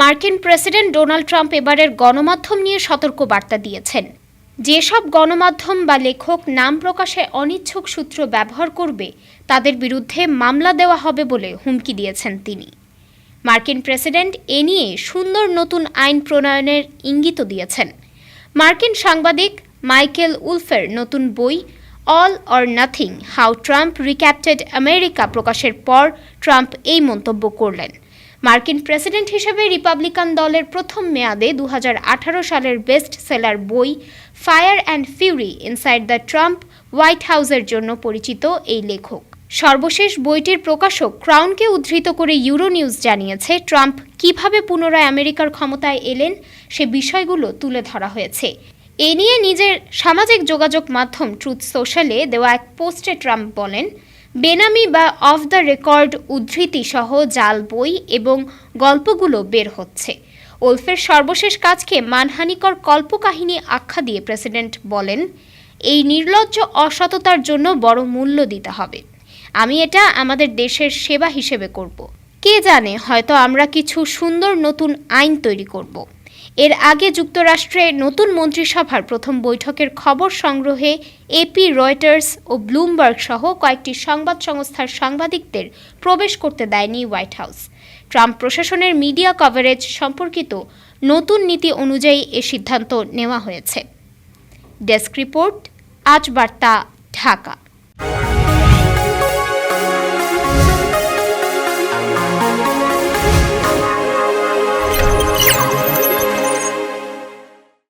মার্কিন president Donald Trump এবারের গণমাধ্যম নিয়ে সতর্ক বার্তা দিয়েছেন। যেসব গণমাধ্যম বা লেখক নাম প্রকাশে অনিচ্ছুক সূত্র ব্যবহার করবে, তাদের বিরুদ্ধে মামলা দেওয়া হবে বলে হুমকি দিয়েছেন তিনি। মার্কিন প্রেসিডেন্ট এ নিয়ে সুন্দর নতুন আইন প্রণয়নের ইঙ্গিতও দিয়েছেন। মার্কিন সাংবাদিক মাইকেল উলফের নতুন বই, all or nothing, how Trump recaptured America প্রকাশের পর ট্রাম্প এই মন্তব্য করলেন। মার্কিন প্রেসিডেন্ট হিসেবে রিপাবলিকান দলের প্রথম মেয়াদে দু হাজার আঠারো সালের বেস্ট সেলার বই fire and fury inside the Trump White হাউসের জন্য পরিচিত এই লেখক। সর্বশেষ বইটির প্রকাশক ক্রাউনকে উদ্ধৃত করে ইউরো নিউজ জানিয়েছে, ট্রাম্প কীভাবে পুনরায় আমেরিকার ক্ষমতায় এলেন সে বিষয়গুলো তুলে ধরা হয়েছে। এ নিয়ে নিজের সামাজিক যোগাযোগ মাধ্যম ট্রুথ সোশ্যালে দেওয়া এক পোস্টে ট্রাম্প বলেন বেনামি বা অফ দ্য রেকর্ড উদ্ধৃতি সহ জাল বই এবং গল্পগুলো বের হচ্ছে। ওলফের সর্বশেষ কাজকে মানহানিকর কল্পকাহিনী আখ্যা দিয়ে প্রেসিডেন্ট বলেন, এই নির্লজ্জ অসততার জন্য বড় মূল্য দিতে হবে। আমি এটা আমাদের দেশের সেবা হিসেবে করব। কে জানে হয়তো আমরা কিছু সুন্দর নতুন আইন তৈরি করব। এর আগে যুক্তরাষ্ট্রে নতুন মন্ত্রিসভার প্রথম বৈঠকের খবর সংগ্রহে এপি রয়টার্স ও ব্লুমবার্গ সহ কয়েকটি সংবাদ সংস্থার সাংবাদিকদের প্রবেশ করতে দেয়নি হোয়াইট হাউস। ট্রাম্প প্রশাসনের মিডিয়া কভারেজ সম্পর্কিত নতুন নীতি অনুযায়ী এ সিদ্ধান্ত নেওয়া হয়েছে। ডেস্ক রিপোর্ট, আজ বার্তা, ঢাকা।